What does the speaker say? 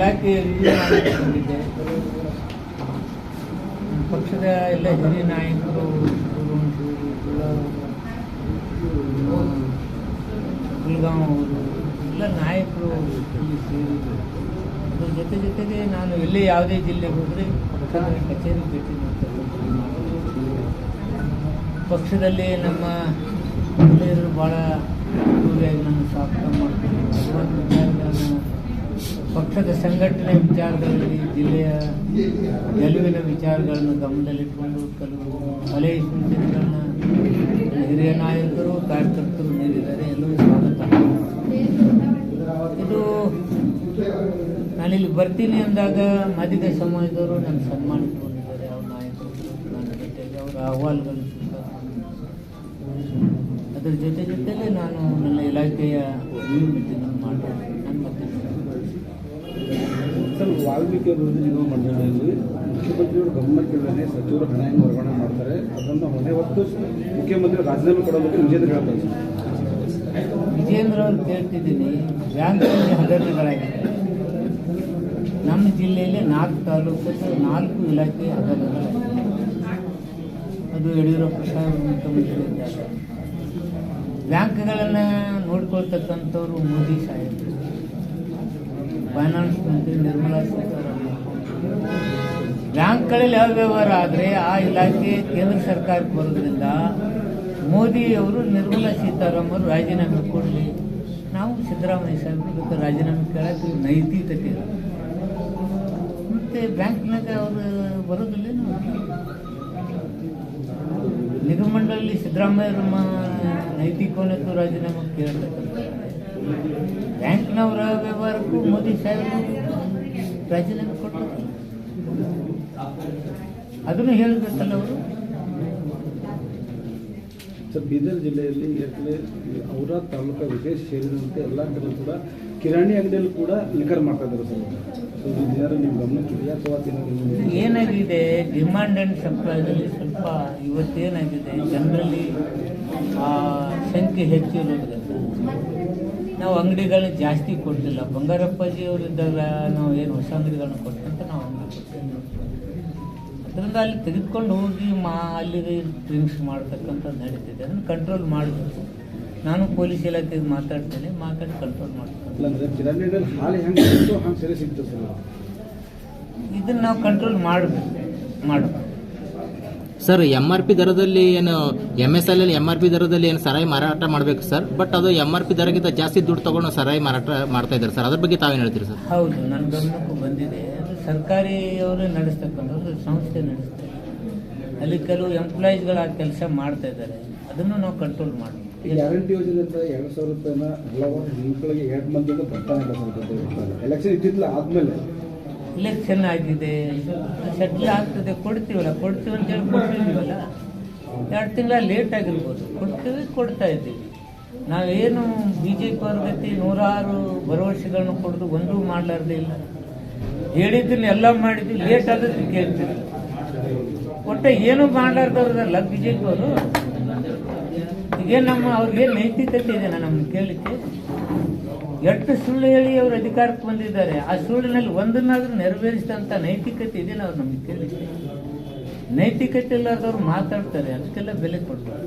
ಇಲಾಖೆ ರಿವ್ಯೂ ಮಾಡಿಕೊಂಡಿದ್ದೆ ಪಕ್ಷದ ಎಲ್ಲ ಹಿರಿಯ ನಾಯಕರು ಗುಲ್ಗಾಂವ್ ಅವರು, ಎಲ್ಲ ನಾಯಕರು ಇಲ್ಲಿ ಅದ್ರ ಜೊತೆ ಜೊತೆಗೆ ನಾನು ಎಲ್ಲೇ ಯಾವುದೇ ಜಿಲ್ಲೆಗೆ ಹೋದರೆ ಕಚೇರಿ ಭೇಟಿ ಮಾಡ್ತಾರೆ ಪಕ್ಷದಲ್ಲಿ ನಮ್ಮ ಮಹಿಳೆಯರು ಭಾಳ ಅದ್ದೂರಿಯಾಗಿ ನಾನು ಹಲವಾರು ವಿಚಾರಗಳನ್ನು ಪಕ್ಷದ ಸಂಘಟನೆ ವಿಚಾರಗಳಲ್ಲಿ ಜಿಲ್ಲೆಯ ಗೆಲುವಿನ ವಿಚಾರಗಳನ್ನು ಗಮನದಲ್ಲಿಟ್ಟುಕೊಂಡು ಕೆಲವು ಸಲಹೆ ಸೂಚನೆಗಳನ್ನು ಹಿರಿಯ ನಾಯಕರು, ಕಾರ್ಯಕರ್ತರು ನೀಡಿದ್ದಾರೆ. ಎಲ್ಲವೂ ಸ್ವಾಗತ. ಇದು ನಾನಿಲ್ಲಿ ಬರ್ತೀನಿ ಅಂದಾಗ ಮಧ್ಯದ ಸಮಯದವರು ನನ್ನ ಸನ್ಮಾನಿಸಿಕೊಂಡಿದ್ದಾರೆ ಅವ್ರ ನಾಯಕರು, ನನ್ನ ಜೊತೆಗೆ ಅವರ ಅಹವಾಲುಗಳು ಅದರ ಜೊತೆ ಜೊತೆಗೆ ನಾನು ನನ್ನ ಇಲಾಖೆಯ ರಿವ್ಯೂ ವಾಲ್ಮೀಕಿ ಅಭಿವೃದ್ಧಿ ನಿಗಮ ಮಂಡಳಿಯಲ್ಲಿ ಮುಖ್ಯಮಂತ್ರಿಯವರು ಗಮನಕ್ಕಿಲ್ಲದೆ ಸಚಿವರು ಹಣ ಹೆಂಗೆ ವರ್ಗಾವಣೆ ಮಾಡ್ತಾರೆ, ಅದನ್ನು ಹೊಣೆ ಹೊತ್ತು ಮುಖ್ಯಮಂತ್ರಿ ರಾಜೀನಾಮೆ ಕೊಡೋದಕ್ಕೆ ವಿಜೇಂದ್ರ ಹೇಳ್ತಾರೆ ವಿಜೇಂದ್ರ ಅವ್ರು ಕೇಳ್ತಿದ್ದೀನಿ ಬ್ಯಾಂಕ್ನಲ್ಲಿ ಹಗರಣಗಳಾಗಿದೆ ನಮ್ಮ ಜಿಲ್ಲೆಯಲ್ಲಿ ನಾಲ್ಕು ತಾಲೂಕು, ನಾಲ್ಕು ಇಲಾಖೆ ಹಗರಣಗಳಾಗಿದೆ ಅದು ಯಡಿಯೂರಪ್ಪ ಸಾಹೇಬ್ ಮುಖ್ಯಮಂತ್ರಿ ಬ್ಯಾಂಕ್ಗಳನ್ನು ನೋಡ್ಕೊಳ್ತಕ್ಕಂಥವ್ರು ಮೋದಿ ಸಾಹೇಬರು. ಫೈನಾನ್ಸ್ ಮಂತ್ರಿ ನಿರ್ಮಲಾ ಸೀತಾರಾಮನ್. ಬ್ಯಾಂಕ್ಗಳಲ್ಲಿ ಯಾವ ವ್ಯವಹಾರ ಆದರೆ ಆ ಇಲಾಖೆ ಕೇಂದ್ರ ಸರ್ಕಾರಕ್ಕೆ ಬರೋದ್ರಿಂದ ಮೋದಿ ಅವರು ನಿರ್ಮಲಾ ಸೀತಾರಾಮನ್ ರಾಜೀನಾಮೆ ಕೊಡಲಿ. ನಾವು ಸಿದ್ದರಾಮಯ್ಯ ಸಾಹೇಬ್ರ ರಾಜೀನಾಮೆ ಕೇಳೋಕೆ ನೈತಿಕತೆ ಮತ್ತು ಬ್ಯಾಂಕ್ನಾಗ ಅವರು ಬರೋದಿಲ್ಲೇನು? ನಿಗಮಂಡಲಲ್ಲಿ ಸಿದ್ದರಾಮಯ್ಯ ಸಿದ್ದರಾಮಯ್ಯ ನೈತಿಕವನ್ನು ರಾಜೀನಾಮೆ ಕೇಳತಕ್ಕಂಥ ಬ್ಯಾಂಕ್ನವರ ವ್ಯವಹಾರಕ್ಕೂ ಮೋದಿ ಸಾಹೇಬರು ರಾಜೀನಾಮೆ ಕೊಟ್ಟರು. ಅದನ್ನು ಹೇಳಬೇಕಲ್ಲ ಅವರು ಸರ್ ಬೀದರ್ ಜಿಲ್ಲೆಯಲ್ಲಿ ಈಗಾಗಲೇ ಅವರ ತಾಲೂಕು ವಿಶೇಷ ಸೇರಿದಂತೆ ಎಲ್ಲ ಕಡೆ ಕೂಡ ಕಿರಾಣಿ ಅಂಗಡಿಯಲ್ಲಿ ಕೂಡ ಲಿಕರ್ ಮಾಡ್ತಾ ಇದ್ದಾರೆ ಸರ್. ಅಥವಾ ಏನಾಗಿದೆ? ಡಿಮಾಂಡ್ ಆ್ಯಂಡ್ ಸಪ್ಲೈದಲ್ಲಿ ಸ್ವಲ್ಪ ಇವತ್ತೇನಾಗಿದೆ? ಜನರಲ್ಲಿ ಆ ಸಂಖ್ಯೆ ಹೆಚ್ಚಿರೋದ್ರಿಂದ ನಾವು ಅಂಗಡಿಗಳನ್ನ ಜಾಸ್ತಿ ಕೊಡ್ತಿಲ್ಲ ಬಂಗಾರಪ್ಪಾಜಿ ಅವರಿದ್ದಾಗ ನಾವು ಏನು ಹೊಸ ಅಂಗಡಿಗಳನ್ನ ಕೊಟ್ಟಂತ ನಾವು ಅಂಗಡಿ ಅದರಿಂದ ಅಲ್ಲಿ ತೆಗೆದುಕೊಂಡು ಹೋಗಿ ಮಾ ಅಲ್ಲಿ ಡ್ರಿಂಕ್ಸ್ ಮಾಡ್ತಕ್ಕಂಥದ್ದು ನಡೀತಿದೆ. ಅದನ್ನು ಕಂಟ್ರೋಲ್ ಮಾಡಬೇಕು. ನಾನು ಪೊಲೀಸ್ ಇಲಾಖೆಗೆ ಮಾತಾಡ್ತೇನೆ. ಮಾತಾಡಿ ಕಂಟ್ರೋಲ್ ಮಾಡ್ತೇನೆ. ಇದನ್ನು ನಾವು ಕಂಟ್ರೋಲ್ ಮಾಡಬೇಕು. ಮಾಡಬೇಕು. ಸರ್ ಎಂ ಆರ್ ಪಿ ದರದಲ್ಲಿ ಏನು M S L M R P ದರದಲ್ಲಿ ಏನು ಸರಾಯಿ ಮಾರಾಟ ಮಾಡಬೇಕು ಸರ್ ಬಟ್ ಅದು ಎಂ ಆರ್ ಪಿ ದರಕ್ಕಿಂತ ಜಾಸ್ತಿ ದುಡ್ಡು ತಗೊಂಡು ಸರಾಯಿ ಮಾರಾಟ ಮಾಡ್ತಾ ಇದ್ದಾರೆ ಸರ್ ಅದ್ರ ಬಗ್ಗೆ ತಾವೇನು ಹೇಳ್ತೀರಿ ಸರ್ ಹೌದು ನನ್ನ ಗಮನಕ್ಕೂ ಬಂದಿದೆ. ಅದು ಸರ್ಕಾರಿ ಅವರು ನಡೆಸ್ತಕ್ಕಂಥದ್ದು ಸಂಸ್ಥೆ ನಡೆಸ್ತಾರೆ ಅಲ್ಲಿ ಕೆಲವು ಎಂಪ್ಲಾಯೀಸ್ಗಳು ಆ ಕೆಲಸ ಮಾಡ್ತಾ ಇದ್ದಾರೆ. ಅದನ್ನು ನಾವು ಕಂಟ್ರೋಲ್ ಮಾಡಬೇಕು ಗ್ಯಾರಂಟಿ ಯೋಜನೆಯಿಂದ ಎರಡು ಸಾವಿರ ರೂಪಾಯಿನ ಹಲವಾರು ಮಕ್ಕಳಿಗೆ ಎರಡು ಮಂದಿಯಿಂದ ಬರ್ತಾನೆ ಎಲೆಕ್ಷನ್ ಇದ್ದಿಲ್ಲ ಆದಮೇಲೆ ಇಲೆಕ್ಷನ್ ಆಗಿದೆ ಸೆಟ್ಲ್ ಆಗ್ತದೆ, ಕೊಡ್ತೀವಲ್ಲ? ಕೊಡ್ತೀವಿ ಅಂತ ಹೇಳಿ ಕೊಡ್ತಿದ್ದೀವಲ್ಲ ಎರಡು ತಿಂಗಳ ಲೇಟ್ ಆಗಿರ್ಬೋದು. ಕೊಡ್ತೀವಿ, ಕೊಡ್ತಾ ಇದ್ದೀವಿ. ನಾವೇನು ಬಿ ಜೆ ಪಿ ಗತಿ ನೂರಾರು ಭರವಸೆಗಳನ್ನು ಕೊಡೋದು, ಒಂದೂ ಮಾಡಲಾರ್ದೇ ಇಲ್ಲ. ಹೇಳಿದ್ದನ್ನ ಎಲ್ಲ ಮಾಡಿದ್ವಿ ಲೇಟ್ ಆದದ್ದು ಕೇಳ್ತೀವಿ. ಒಟ್ಟೆ ಏನು ಮಾಡಲಾರ್ದವ್ರದಲ್ಲ ಬಿ ಜೆ ಪಿ ಅವರು? ಈಗೇನು ನಮ್ಮ ಅವ್ರಿಗೇನು ನೈತಿಕತೆ ಇದೆ ನಮ್ಮನ್ನು ಕೇಳಲಿಕ್ಕೆ? ಎಷ್ಟು ಸುಳ್ಳು ಹೇಳಿ ಅವರು ಅಧಿಕಾರಕ್ಕೆ ಬಂದಿದ್ದಾರೆ. ಆ ಸುಳ್ಳಿನಲ್ಲಿ ಒಂದನ್ನಾದ್ರೂ ನೆರವೇರಿಸಿದಂಥ ನೈತಿಕತೆ ಇದೆ ಅವ್ರು ನಮಗೆ ಕೇಳಿ ನೈತಿಕತೆ ಇಲ್ಲದವ್ರು ಮಾತಾಡ್ತಾರೆ, ಅದಕ್ಕೆಲ್ಲ ಬೆಲೆ ಕೊಡ್ತಾರೆ